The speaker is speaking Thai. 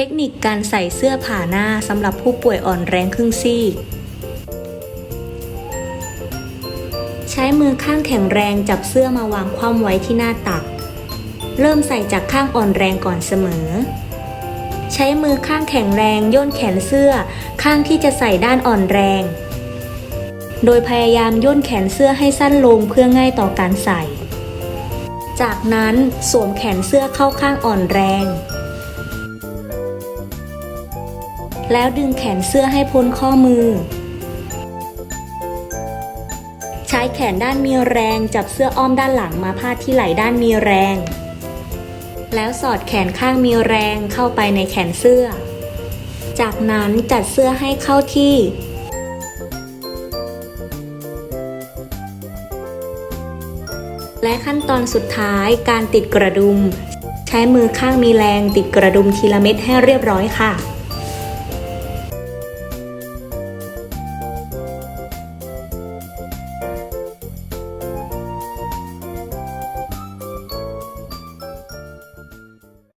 เทคนิคการใส่เสื้อผ่าหน้าสำหรับผู้ป่วยอ่อนแรงครึ่งซีก ใช้มือข้างแข็งแรงจับเสื้อมาวางคว่ำไว้ที่หน้าตัก เริ่มใส่จากข้างอ่อนแรงก่อนเสมอ ใช้มือข้างแข็งแรงย่นแขนเสื้อข้างที่จะใส่ด้านอ่อนแรง โดยพยายามย่นแขนเสื้อให้สั้นลงเพื่อง่ายต่อการใส่ จากนั้นสวมแขนเสื้อเข้าข้างอ่อนแรง แล้วดึงแขนเสื้อให้พ้นข้อมือ ใช้แขนด้านมีแรงจับเสื้ออ้อมด้านหลังมาพาดที่ไหล่ด้านมีแรง แล้วสอดแขนข้างมีแรงเข้าไปในแขนเสื้อ จากนั้นจัดเสื้อให้เข้าที่และขั้นตอนสุดท้ายการติดกระดุม ใช้มือข้างมีแรงติดกระดุมทีละเม็ดให้เรียบร้อยค่ะ